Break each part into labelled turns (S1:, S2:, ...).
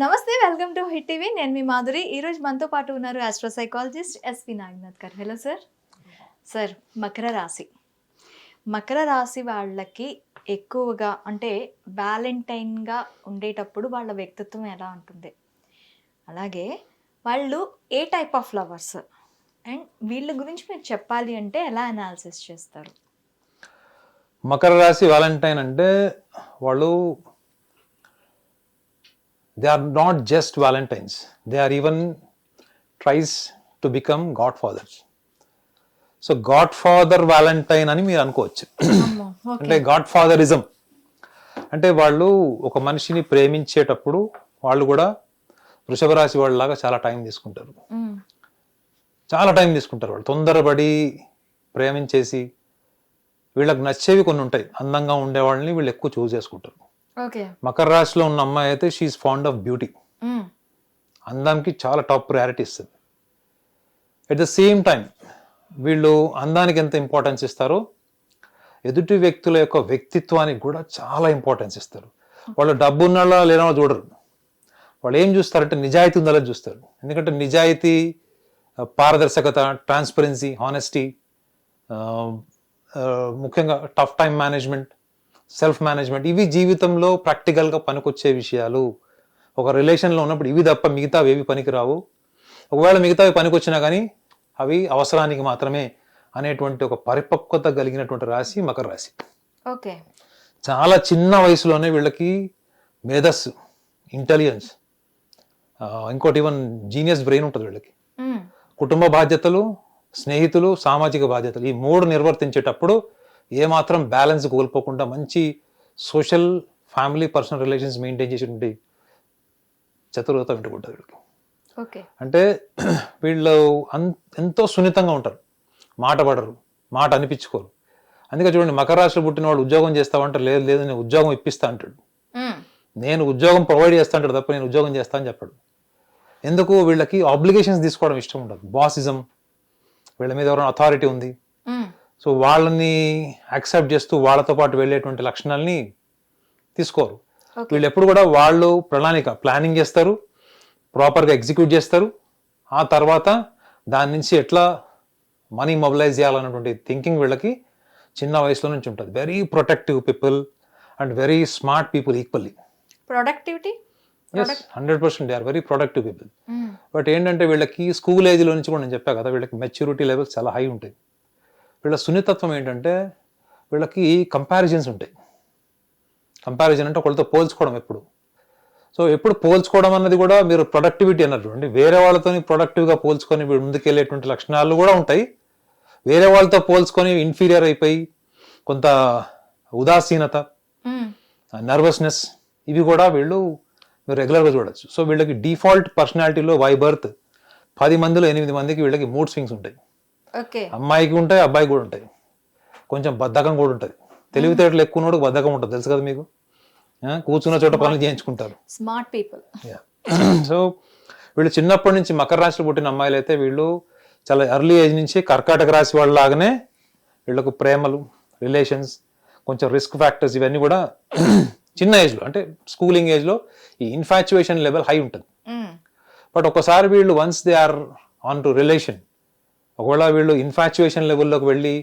S1: నమస్తే welcome to hit TV. నేను మీ మాధురి. ఈరోజు మనతో పాటు ఉన్నారు ఆస్ట్రో సైకాలజిస్ట్ ఎస్పి నాగనాథ్ గారు. Hello sir. సార్ మకర రాశి. మకర రాశి వాళ్ళకి ఎక్కువగా అంటే వ్యాలంటైన్గా ఉండేటప్పుడు వాళ్ళ వ్యక్తిత్వం ఎలా ఉంటుంది? అలాగే వాళ్ళు a type of lovers? And వీళ్ళ గురించి మీరు చెప్పాలి అంటే ఎలా అనాలిసిస్ చేస్తారు?
S2: మకర రాశి వ్యాలంటైన్ అంటే వాళ్ళు they are not just valentines they are even tries to become godfathers so godfather valentine అని మీరు అనుకోవచ్చు. అంటే గాడ్ ఫాదరిజం అంటే వాళ్ళు ఒక మనిషిని ప్రేమించేటప్పుడు వాళ్ళు కూడా వృషభ రాశి వాళ్ళలాగా చాలా టైం తీసుకుంటారు. చాలా టైం తీసుకుంటారు వాళ్ళు. తొందరపడి ప్రేమించేసి వీళ్ళకి నచ్చేవి కొన్ని ఉంటాయి. అందంగా ఉండే వాళ్ళని వీళ్ళు ఎక్కువ చూస్ చేసుకుంటారు. మకర రాశిలో ఉన్న అమ్మాయి అయితే షీఈ్ ఫాండ్ ఆఫ్ బ్యూటీ. అందానికి చాలా టాప్ ప్రయారిటీ ఇస్తుంది. ఎట్ ద సేమ్ టైం వీళ్ళు అందానికి ఎంత ఇంపార్టెన్స్ ఇస్తారో ఎదుటి వ్యక్తుల యొక్క వ్యక్తిత్వానికి కూడా చాలా ఇంపార్టెన్స్ ఇస్తారు. వాళ్ళు డబ్బు ఉన్నాళ్ళ లేనో చూడరు. వాళ్ళు ఏం చూస్తారంటే నిజాయితీ ఉందని చూస్తారు. ఎందుకంటే నిజాయితీ పారదర్శకత ట్రాన్స్పరెన్సీ హానెస్టీ ముఖ్యంగా tough time management self management ఇవి జీవితంలో ప్రాక్టికల్గా పనికొచ్చే విషయాలు. ఒక రిలేషన్లో ఉన్నప్పుడు ఇవి తప్ప మిగతావి ఏవి పనికిరావు. ఒకవేళ మిగతావి పనికొచ్చినా కానీ అవి అవసరానికి మాత్రమే అనేటువంటి ఒక పరిపక్వత కలిగినటువంటి రాశి మకర రాశి.
S1: ఓకే.
S2: చాలా చిన్న వయసులోనే వీళ్ళకి మేధస్సు ఇంటెలిజెన్స్ ఇంకోటి ఈవెన్ జీనియస్ బ్రెయిన్ ఉంటుంది వీళ్ళకి. కుటుంబ బాధ్యతలు స్నేహితులు సామాజిక బాధ్యతలు ఈ మూడు నిర్వర్తించేటప్పుడు ఏమాత్రం బ్యాలెన్స్ కోల్పోకుండా మంచి social family personal relations maintain చేసేటువంటి చతురత వింటుకుంటుంది వీళ్ళకి.
S1: ఓకే.
S2: అంటే వీళ్ళు ఎంతో సున్నితంగా ఉంటారు. మాట పడరు మాట అనిపించుకోరు. అందుకే చూడండి మకర రాశిలో పుట్టిన వాడు ఉద్యోగం చేస్తావంటే లేదు లేదు నేను ఉద్యోగం ఇప్పిస్తా అంటాడు. నేను ఉద్యోగం ప్రొవైడ్ చేస్తా అంటాడు తప్ప నేను ఉద్యోగం చేస్తా అని చెప్పాడు. ఎందుకు? వీళ్ళకి ఆబ్లిగేషన్స్ తీసుకోవడం ఇష్టం ఉండదు. బాసిజం వీళ్ళ మీద ఎవరైనా అథారిటీ ఉంది. సో వాళ్ళని యాక్సెప్ట్ చేస్తూ వాళ్ళతో పాటు వెళ్ళేటువంటి లక్షణాలని తీసుకోరు. వీళ్ళు ఎప్పుడు కూడా వాళ్ళు ప్రణాళిక ప్లానింగ్ చేస్తారు ప్రాపర్గా ఎగ్జిక్యూట్ చేస్తారు. ఆ తర్వాత దాని నుంచి ఎట్లా మనీ మొబిలైజ్ చేయాలన్నటువంటి థింకింగ్ వీళ్ళకి చిన్న వయసులో నుంచి ఉంటుంది. Very protective people and very smart people equally
S1: productivity
S2: hundred percent they are very productive people. But ఏంటంటే వీళ్ళకి స్కూల్ ఏజ్లో నుంచి కూడా నేను చెప్పా కదా వీళ్ళకి మెచ్యూరిటీ లెవెల్స్ చాలా హై ఉంటాయి. వీళ్ళ సున్నితత్వం ఏంటంటే వీళ్ళకి కంపారిజన్స్ ఉంటాయి. కంపారిజన్ అంటే ఒకళ్ళతో పోల్చుకోవడం ఎప్పుడు. సో ఎప్పుడు పోల్చుకోవడం అన్నది కూడా మీరు ప్రొడక్టివిటీ అన్నారు చూడండి. వేరే వాళ్ళతో ప్రొడక్టివ్గా పోల్చుకొని వీళ్ళు ముందుకెళ్ళేటువంటి లక్షణాలు కూడా ఉంటాయి. వేరే వాళ్ళతో పోల్చుకొని ఇన్ఫీరియర్ అయిపోయి కొంత ఉదాసీనత. నర్వస్నెస్ ఇవి కూడా వీళ్ళు మీరు రెగ్యులర్గా చూడొచ్చు. సో వీళ్ళకి డిఫాల్ట్ పర్సనాలిటీలో వై బర్త్ పది మందిలో ఎనిమిది మందికి వీళ్ళకి మూడ్ స్వింగ్స్ ఉంటాయి. అమ్మాయికి ఉంటాయి అబ్బాయికి కూడా ఉంటాయి కొంచెం బద్ధకం కూడా ఉంటుంది తెలివితేటలు ఎక్కువ ఉన్నోడు బద్ధకం ఉంటుంది. తెలుసు కదా మీకు? కూర్చున్న చోట పనులు చేయించుకుంటారు.
S1: స్మార్ట్ పీపుల్
S2: సో వీళ్ళు చిన్నప్పటి నుంచి మకర రాశిలో పుట్టిన అమ్మాయిలు అయితే వీళ్ళు చాలా ఎర్లీ ఏజ్ నుంచి కర్కాటక రాశి వాళ్ళలాగానే వీళ్ళకు ప్రేమలు రిలేషన్స్ కొంచెం రిస్క్ ఫ్యాక్టర్స్ ఇవన్నీ కూడా చిన్న ఏజ్లో అంటే స్కూలింగ్ ఏజ్లో ఈ ఇన్ఫాచ్యుయేషన్ లెవెల్ హై ఉంటుంది. బట్ ఒకసారి వీళ్ళు once they are on to relation ఒకవేళ వీళ్ళు ఇన్ఫాచ్యుయేషన్ లెవెల్లోకి వెళ్ళి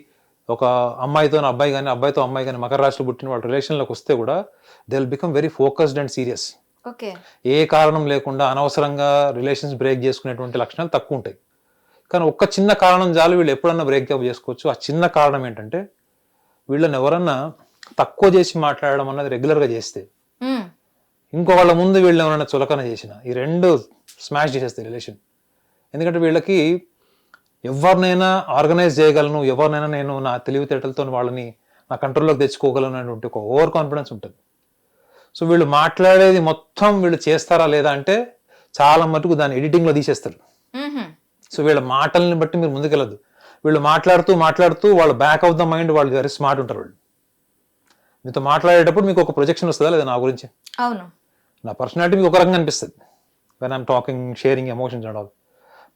S2: ఒక అమ్మాయితో అబ్బాయి కానీ అబ్బాయితో అమ్మాయి కానీ మకర రాశిలో పుట్టిన వాళ్ళ రిలేషన్లోకి వస్తే కూడా they will become very focused and serious
S1: okay.
S2: ఏ కారణం లేకుండా అనవసరంగా రిలేషన్స్ బ్రేక్ చేసుకునేటువంటి లక్షణాలు తక్కువ ఉంటాయి. కానీ ఒక్క చిన్న కారణం చాలు వీళ్ళు ఎప్పుడన్నా బ్రేక్ అప్ చేసుకోవచ్చు. ఆ చిన్న కారణం ఏంటంటే వీళ్ళని ఎవరన్నా తక్కువ చేసి మాట్లాడడం అన్నది రెగ్యులర్గా చేస్తే. ఇంకో వాళ్ళ ముందు వీళ్ళు ఎవరైనా చులకన చేసిన ఈ రెండు స్మాష్ చేసేస్తాయి రిలేషన్ ఎందుకంటే వీళ్ళకి ఎవరినైనా ఆర్గనైజ్ చేయగలను ఎవరినైనా నేను నా తెలివితేటలతో వాళ్ళని నా కంట్రోల్లోకి తెచ్చుకోగలను అనేటువంటి ఒక ఓవర్ కాన్ఫిడెన్స్ ఉంటుంది. సో వీళ్ళు మాట్లాడేది మొత్తం వీళ్ళు చేస్తారా లేదా అంటే చాలా మటుకు దాన్ని ఎడిటింగ్లో తీసేస్తారు. సో వీళ్ళ మాటల్ని బట్టి మీరు ముందుకెళ్ళదు. వీళ్ళు మాట్లాడుతూ మాట్లాడుతూ వాళ్ళ బ్యాక్ ఆఫ్ ద మైండ్ వాళ్ళు వెరీ స్మార్ట్ ఉంటారు వాళ్ళు. మీతో మాట్లాడేటప్పుడు మీకు ఒక ప్రొజెక్షన్ వస్తుందా లేదా నా గురించి?
S1: అవును.
S2: నా పర్సనాలిటీ మీకు ఒక రకంగా అనిపిస్తుంది. When I'm talking sharing emotions and all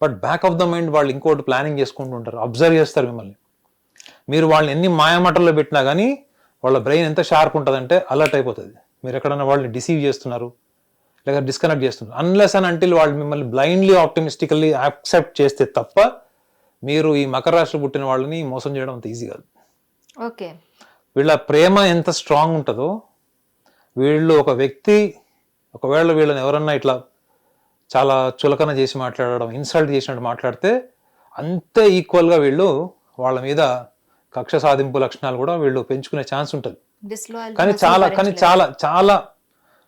S2: but back of the mind వాళ్ళు ఇంకోటి ప్లానింగ్ చేసుకుంటూ ఉంటారు. అబ్జర్వ్ చేస్తారు మిమ్మల్ని. మీరు వాళ్ళని ఎన్ని మాయమాటల్లో పెట్టినా కానీ వాళ్ళ బ్రెయిన్ ఎంత షార్ప్ ఉంటుందంటే అలర్ట్ అయిపోతుంది. మీరు ఎక్కడన్నా వాళ్ళని డిసీవ్ చేస్తున్నారు లేక డిస్కనెక్ట్ చేస్తున్నారు. అన్లెస్ అని అంటే వాళ్ళు మిమ్మల్ని బ్లైండ్లీ ఆప్టిమిస్టికల్లీ యాక్సెప్ట్ చేస్తే తప్ప మీరు ఈ మకర రాశి పుట్టిన వాళ్ళని మోసం చేయడం అంత ఈజీ కాదు.
S1: ఓకే.
S2: వీళ్ళ ప్రేమ ఎంత స్ట్రాంగ్ ఉంటుందో వీళ్ళు ఒక వ్యక్తి ఒకవేళ వీళ్ళని ఎవరన్నా ఇట్లా చాలా చులకన చేసి మాట్లాడడం ఇన్సల్ట్ చేసినట్టు మాట్లాడితే అంతే ఈక్వల్గా వీళ్ళు వాళ్ళ మీద కక్ష సాధింపు లక్షణాలు కూడా వీళ్ళు పెంచుకునే ఛాన్స్ ఉంటుంది. కానీ చాలా కానీ చాలా చాలా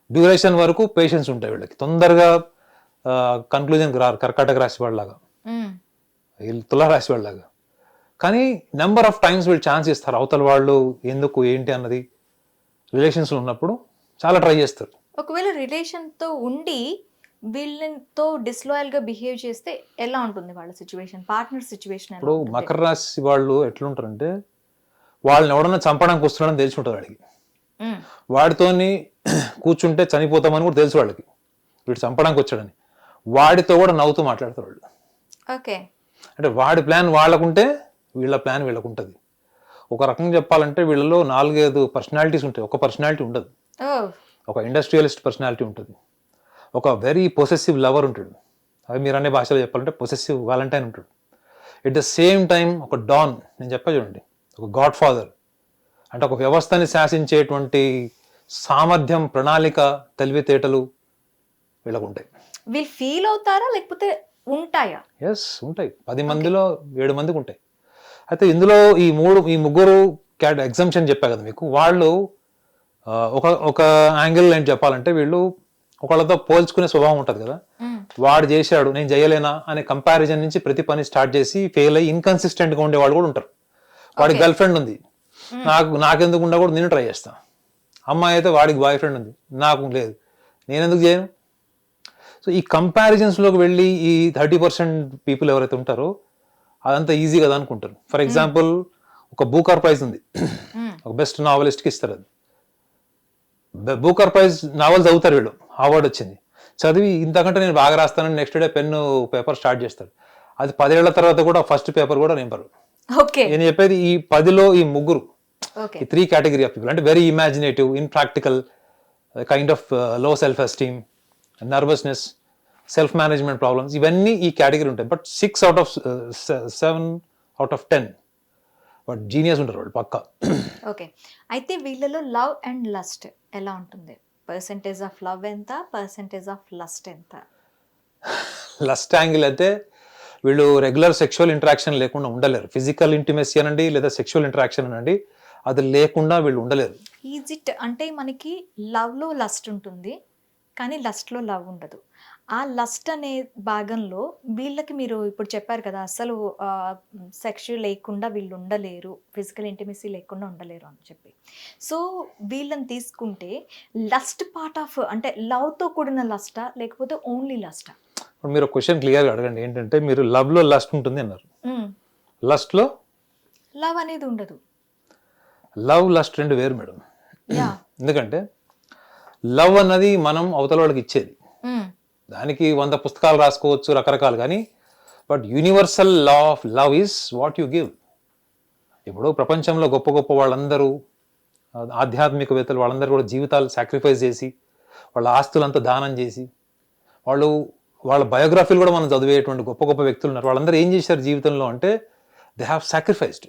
S2: డ్యూరేషన్ వరకు పేషెన్స్ ఉంటాయి వీళ్ళకి. తొందరగా కన్క్లూజన్కి రారు కర్కాటక రాశి వాళ్ళలాగా. వీళ్ళు తులారాశి వాళ్ళలాగా. కానీ నెంబర్ ఆఫ్ టైమ్స్ వీళ్ళు ఛాన్స్ ఇస్తారు. అవతల వాళ్ళు ఎందుకు ఏంటి అన్నది రిలేషన్స్లో ఉన్నప్పుడు చాలా ట్రై చేస్తారు.
S1: ఒకవేళ రిలేషన్తో ఉండి వీళ్ళతో డిస్లాయల్గా బిహేవ్ చేస్తే ఎలా ఉంటుంది వాళ్ళ సిచ్యువేషన్? పార్ట్నర్ సిచ్యువేషన్
S2: ఇప్పుడు మకర రాశి వాళ్ళు ఎట్లుంటారంటే వాళ్ళని ఎవడన్నా చంపడానికి వస్తున్నాడని తెలిసి ఉంటుంది వాడికి వాడితోని కూర్చుంటే చనిపోతామని కూడా తెలుసు వాళ్ళకి. వీడు చంపడానికి వచ్చాడని. వాడితో కూడా నవ్వుతూ మాట్లాడతారు వాళ్ళు.
S1: ఓకే.
S2: అంటే వాడి ప్లాన్ వాళ్ళకుంటే వీళ్ళ ప్లాన్ వీళ్ళకు ఉంటుంది ఒక రకంగా చెప్పాలంటే వీళ్ళలో నాలుగైదు పర్సనాలిటీస్ ఉంటాయి. ఒక పర్సనాలిటీ ఉండదు. ఒక ఇండస్ట్రియలిస్ట్ పర్సనాలిటీ ఉంటుంది. ఒక వెరీ పొసెసివ్ లవర్ ఉంటాడు. అవి మీరు అనే భాషలో చెప్పాలంటే పొసెసివ్ వాలంటైన్ ఉంటాడు. ఎట్ ద సేమ్ టైం ఒక డాన్ నేను చెప్పా చూడండి ఒక గాడ్ ఫాదర్ అంటే ఒక వ్యవస్థని శాసించేటువంటి సామర్థ్యం ప్రణాళిక తెలివితేటలు వీళ్ళకు ఉంటాయి.
S1: వీళ్ళు ఫీల్ అవుతారా లేకపోతే ఉంటాయా?
S2: ఎస్ ఉంటాయి. పది మందిలో ఏడు మందికి ఉంటాయి. అయితే ఇందులో ఈ మూడు ఈ ముగ్గురు క్యాట్ ఎగ్జామ్షన్ చెప్పా కదా మీకు. వాళ్ళు ఒక ఒక యాంగిల్ ఏంటి చెప్పాలంటే వీళ్ళు ఒకళ్ళతో పోల్చుకునే స్వభావం ఉంటుంది కదా. వాడు చేశాడు నేను చేయలేనా అనే కంపారిజన్ నుంచి ప్రతి పని స్టార్ట్ చేసి ఫెయిల్ అయ్యి ఇన్కన్సిస్టెంట్గా ఉండే వాళ్ళు కూడా ఉంటారు. వాడికి గర్ల్ ఫ్రెండ్ ఉంది. నాకు నాకెందుకు ఉండా కూడా నేను ట్రై చేస్తా. అమ్మాయి అయితే వాడికి బాయ్ ఫ్రెండ్ ఉంది. నాకు లేదు. నేను ఎందుకు చేయను? సో ఈ కంపారిజన్స్లోకి వెళ్ళి ఈ థర్టీ పర్సెంట్ పీపుల్ ఎవరైతే ఉంటారో అదంతా ఈజీ కదా అనుకుంటారు. ఫర్ ఎగ్జాంపుల్ ఒక బూకర్ ప్రైజ్ ఉంది. ఒక బెస్ట్ నావలిస్ట్కి ఇస్తారు అది. బూకర్ ప్రైజ్ నావల్ చదువుతారు వీళ్ళు. అవార్డు వచ్చింది. చదివి ఇంతకంటే నేను బాగా రాస్తానని next day pen paper start చేస్తాడు. అది పదేళ్ళ తర్వాత కూడా ఫస్ట్ పేపర్ కూడా నింపరు
S1: ఓకే.
S2: నేను చెప్పేది ఈ పదిలో ఈ ముగ్గురు.
S1: ఓకే.
S2: ఈ త్రీ కేటగిరీ ఆఫ్ పీపుల్ అంటే very imaginative in practical kind ఆఫ్లో self esteem nervousness self management problems ఇవన్నీ ఈ కేటగిరీ ఉంటాయి. But six out of seven out of ten but genius ఉంటారు వాళ్ళు పక్క.
S1: ఓకే. అయితే వీళ్ళలో లవ్ అండ్ లస్ట్ ఎలా ఉంటుంది? పర్సంటేజ్ ఆఫ్ లవ్ ఎంత పర్సంటేజ్ ఆఫ్ లస్ట్ ఎంత?
S2: లస్ట్ యాంగిల్ అయితే వీళ్ళు రెగ్యులర్ సెక్షువల్ ఇంటరాక్షన్ లేకుండా ఉండలేరు. ఫిజికల్ ఇంటిమెసీ అనండి లేదా సెక్షువల్ ఇంటరాక్షన్ అనండి అది లేకుండా వీళ్ళు ఉండలేరు.
S1: ఈజ్ ఇట్ అంటే మనకి లవ్లో లస్ట్ ఉంటుంది కానీ లస్ట్లో లవ్ ఉండదు. ఆ లస్ట్ అనే భాగంలో వీళ్ళకి మీరు ఇప్పుడు చెప్పారు కదా అసలు సెక్స్ లేకుండా వీళ్ళు ఉండలేరు ఫిజికల్ ఇంటిమసీ లేకుండా ఉండలేరు అని చెప్పి. సో వీళ్ళని తీసుకుంటే లస్ట్ పార్ట్ ఆఫ్ అంటే లవ్తో కూడిన లస్టా లేకపోతే ఓన్లీ లస్టా
S2: ఇప్పుడు మీరు క్వశ్చన్ క్లియర్గా అడగండి. ఏంటంటే మీరు లవ్లో లస్ట్ ఉంటుంది అన్నారు. లస్ట్లో
S1: లవ్ అనేది ఉండదు.
S2: లవ్ లస్ట్ రెండు వేరు మేడం
S1: యా
S2: ఎందుకంటే లవ్ అన్నది మనం అవతల వాళ్ళకి ఇచ్చేది. దానికి వంద పుస్తకాలు రాసుకోవచ్చు రకరకాలు కానీ but universal law of love is what you give. ఇప్పుడు ప్రపంచంలో గొప్ప గొప్ప వాళ్ళందరూ ఆధ్యాత్మికవేత్తలు వాళ్ళందరూ కూడా జీవితాలు సాక్రిఫైస్ చేసి వాళ్ళ ఆస్తులంతా దానం చేసి వాళ్ళు వాళ్ళ బయోగ్రఫీలు కూడా మనం చదివేటువంటి గొప్ప గొప్ప వ్యక్తులు ఉన్నారు. వాళ్ళందరూ ఏం చేశారు జీవితంలో అంటే దే హ్యావ్ సాక్రిఫైస్డ్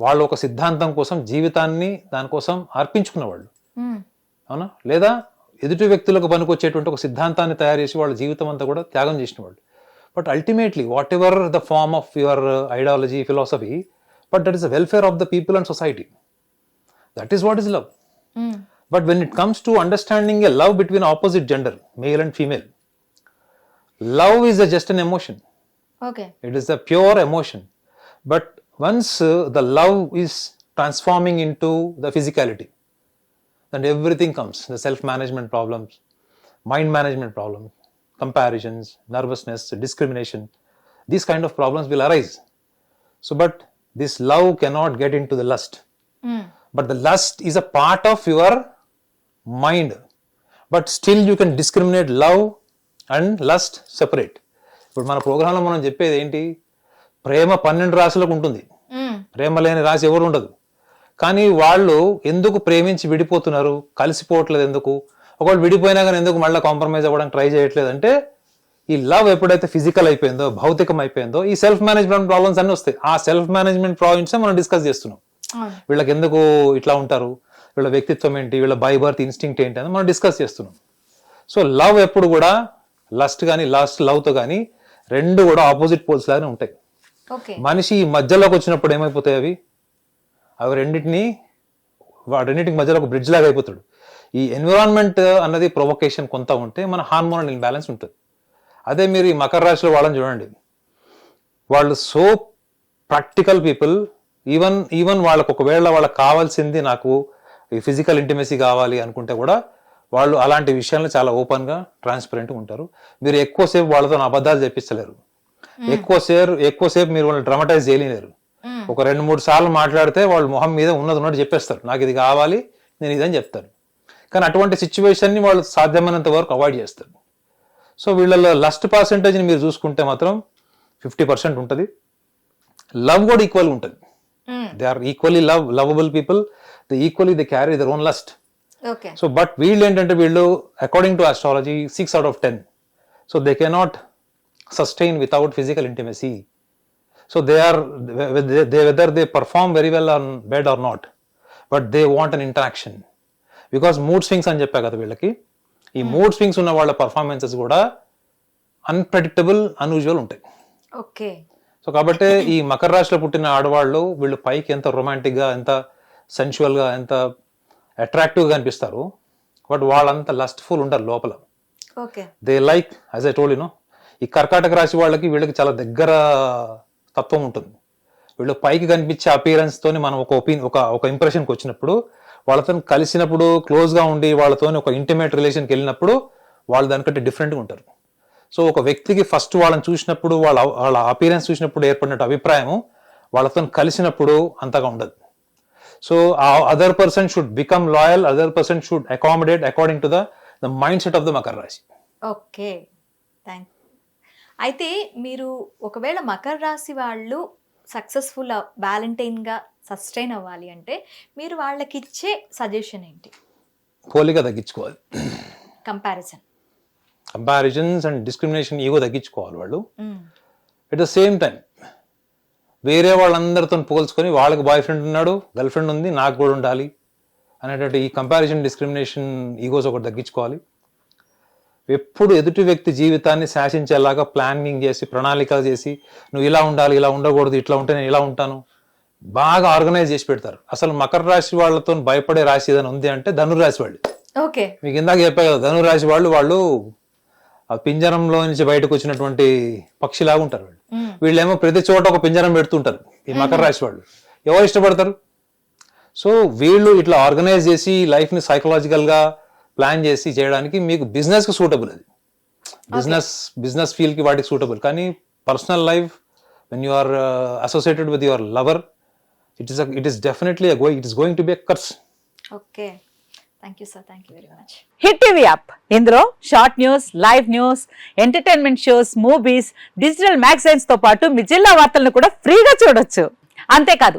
S2: వాళ్ళు ఒక సిద్ధాంతం కోసం జీవితాన్ని దానికోసం అర్పించుకున్న వాళ్ళు అవునా? లేదా ఎదుటి వ్యక్తులకు పనికొచ్చేటువంటి ఒక సిద్ధాంతాన్ని తయారు చేసి వాళ్ళ జీవితం అంతా కూడా త్యాగం చేసిన వాళ్ళు but ultimately whatever the form of your ideology philosophy but that is the welfare of the people and society that is what is love but when it comes to understanding a love between opposite gender male and female love is a just an emotion
S1: okay
S2: it is a pure emotion. But once uh, the love is transforming into the then everything comes the self management problems mind management problems comparisons nervousness discrimination these kind of problems will arise so but this love cannot get into the lust but the lust is a part of your mind but still you can discriminate love and lust separate ఇప్పుడు మన ప్రోగ్రాంలో మనం చెప్పేది ఏంటి ప్రేమ పన్నెండు రాశులకు ఉంటుంది ప్రేమ లేని రాశి ఎవరు ఉండదు కానీ వాళ్ళు ఎందుకు ప్రేమించి విడిపోతున్నారు? కలిసిపోవట్లేదు ఎందుకు? ఒకవేళ విడిపోయినా కానీ ఎందుకు మళ్ళీ కాంప్రమైజ్ అవ్వడానికి ట్రై చేయట్లేదు? అంటే ఈ లవ్ ఎప్పుడైతే ఫిజికల్ అయిపోయిందో భౌతికం అయిపోయిందో ఈ సెల్ఫ్ మేనేజ్మెంట్ ప్రాబ్లమ్స్ అన్ని వస్తాయి. ఆ సెల్ఫ్ మేనేజ్మెంట్ ప్రాబ్లమ్స్ మనం డిస్కస్ చేస్తున్నాం. వీళ్ళకి ఎందుకు ఇట్లా ఉంటారు? వీళ్ళ వ్యక్తిత్వం ఏంటి? వీళ్ళ బై బర్త్ ఇన్స్టింక్ట్ ఏంటి? అని మనం డిస్కస్ చేస్తున్నాం. సో లవ్ ఎప్పుడు కూడా లస్ట్ కానీ లాస్ట్ లవ్తో కానీ రెండు కూడా ఆపోజిట్ పోల్స్ లాగానే ఉంటాయి. మనిషి ఈ మధ్యలోకి వచ్చినప్పుడు ఏమైపోతాయి అవి? అవి రెండింటిని వాడు రెండింటికి మధ్యలో ఒక బ్రిడ్జ్ లాగా అయిపోతాడు. ఈ ఎన్విరాన్మెంట్ అన్నది ప్రొవొకేషన్ కొంత ఉంటే మన హార్మోనల్ ఇన్బ్యాలెన్స్ ఉంటుంది. అదే మీరు ఈ మకర రాశిలో వాళ్ళని చూడండి. వాళ్ళు so practical people even even వాళ్ళకు ఒకవేళ వాళ్ళకి కావాల్సింది నాకు ఈ ఫిజికల్ ఇంటిమసీ కావాలి అనుకుంటే కూడా వాళ్ళు అలాంటి విషయాలను చాలా ఓపెన్గా ట్రాన్స్పరెంట్గా ఉంటారు. మీరు ఎక్కువసేపు వాళ్ళతో అబద్ధాలు చెప్పించలేరు. ఎక్కువసేపు ఎక్కువసేపు మీరు వాళ్ళని డ్రమటైజ్ చేయలేరు. ఒక రెండు మూడు సార్లు మాట్లాడితే వాళ్ళు మొహం మీద ఉన్నది ఉన్నట్టు చెప్పేస్తారు. నాకు ఇది కావాలి నేను ఇదని చెప్తారు. కానీ అటువంటి సిచ్యువేషన్ని వాళ్ళు సాధ్యమైనంత వరకు అవాయిడ్ చేస్తారు. సో వీళ్ళలో లస్ట్ పర్సెంటేజ్ని మీరు చూసుకుంటే మాత్రం ఫిఫ్టీ పర్సెంట్ ఉంటుంది. లవ్ కూడా ఈక్వల్ ఉంటుంది. They are equally love lovable people the equally they carry their own lust so but వీళ్ళు ఏంటంటే వీళ్ళు according to astrology six out of ten so they cannot sustain without physical intimacy so they are they whether they perform very well on bed or not but they want an interaction because mood swings అని చెప్పా కదా వీళ్ళకి ఈ mood swings ఉన్న వాళ్ళ performances కూడా unpredictable unusual ఉంటాయి.
S1: Okay
S2: so కాబట్టి ఈ మకర రాశిలో పుట్టిన ఆడవాళ్ళు వీళ్ళు పైకి ఎంత రొమాంటిక్గా ఎంత సెన్షువల్గా ఎంత అట్రాక్టివ్గా అనిపిస్తారు బట్ వాళ్ళంత లస్ట్ఫుల్ ఉంటారు లోపల.
S1: Okay
S2: they like as I told you know ఈ కర్కాటక రాశి వాళ్ళకి వీళ్ళకి చాలా దగ్గర తత్వం ఉంటుంది. వీళ్ళు పైకి కనిపించే appearance తోని మనం ఒక ఒపీన్ ఒక ఒక ఇంప్రెషన్కి వచ్చినప్పుడు వాళ్ళతో కలిసినప్పుడు క్లోజ్గా ఉండి వాళ్ళతో ఒక ఇంటిమేట్ రిలేషన్కి వెళ్ళినప్పుడు వాళ్ళు దానికంటే డిఫరెంట్గా ఉంటారు. సో ఒక వ్యక్తికి ఫస్ట్ వాళ్ళని చూసినప్పుడు వాళ్ళ వాళ్ళ అపీరెన్స్ చూసినప్పుడు ఏర్పడినట్టు అభిప్రాయం వాళ్ళతో కలిసినప్పుడు అంతగా ఉండదు. సో ఆ other person should become loyal other person should accommodate according to the the mind set of the Makar రాశి
S1: ఓకే థ్యాంక్ అయితే మీరు ఒకవేళ మకర రాశి వాళ్ళు సక్సెస్ఫుల్ వ్యాలంటైన్గా సస్టైన్ అవ్వాలి అంటే మీరు వాళ్ళకి ఇచ్చే సజెషన్ ఏంటి?
S2: పోలిక తగ్గించుకోవాలి.
S1: Comparison
S2: comparisons and discrimination ego తగ్గించుకోవాలి వాళ్ళు. ఎట్ ద సేమ్ టైం వేరే వాళ్ళందరితో పోల్చుకొని వాళ్ళకి బాయ్ ఫ్రెండ్ ఉన్నాడు గర్ల్ ఫ్రెండ్ ఉంది నాకు కూడా ఉండాలి అనేటువంటి ఈ కంపారిజన్ డిస్క్రిమినేషన్ ఈగోస్ ఒకటి తగ్గించుకోవాలి. ఎప్పుడు ఎదుటి వ్యక్తి జీవితాన్ని శాసించేలాగా ప్లానింగ్ చేసి ప్రణాళికలు చేసి నువ్వు ఇలా ఉండాలి ఇలా ఉండకూడదు ఇట్లా ఉంటే నేను ఇలా ఉంటాను బాగా ఆర్గనైజ్ చేసి పెడతారు. అసలు మకర రాశి వాళ్ళతో భయపడే రాశి ఏదైనా ఉంది అంటే ధనురాశి వాళ్ళు.
S1: ఓకే.
S2: మీకు ఇందాక చెప్పా కదా ధనురాశి వాళ్ళు వాళ్ళు ఆ పింజరంలో నుంచి బయటకు వచ్చినటువంటి పక్షిలాగా ఉంటారు వాళ్ళు. వీళ్ళేమో ప్రతి చోట ఒక పింజరం పెడుతుంటారు ఈ మకర రాశి వాళ్ళు. ఎవరు ఇష్టపడతారు? సో వీళ్ళు ఇట్లా ఆర్గనైజ్ చేసి లైఫ్ని సైకలాజికల్గా ప్లాన్ చేసి చేయడానికి మీకు బిజినెస్కి సూటబుల్ అది. బిజినెస్ బిజినెస్ ఫీల్డ్కి వాటికి సూటబుల్. కానీ personal life when you are associated with your lover it is it is definitely it is going to be curse
S1: okay. Thank you sir thank you very much
S3: hit TV app ఇందులో short news live news entertainment shows movies digital మ్యాగజైన్స్తో పాటు మీ జిల్లా వార్తలను కూడా ఫ్రీగా చూడొచ్చు. అంతేకాదు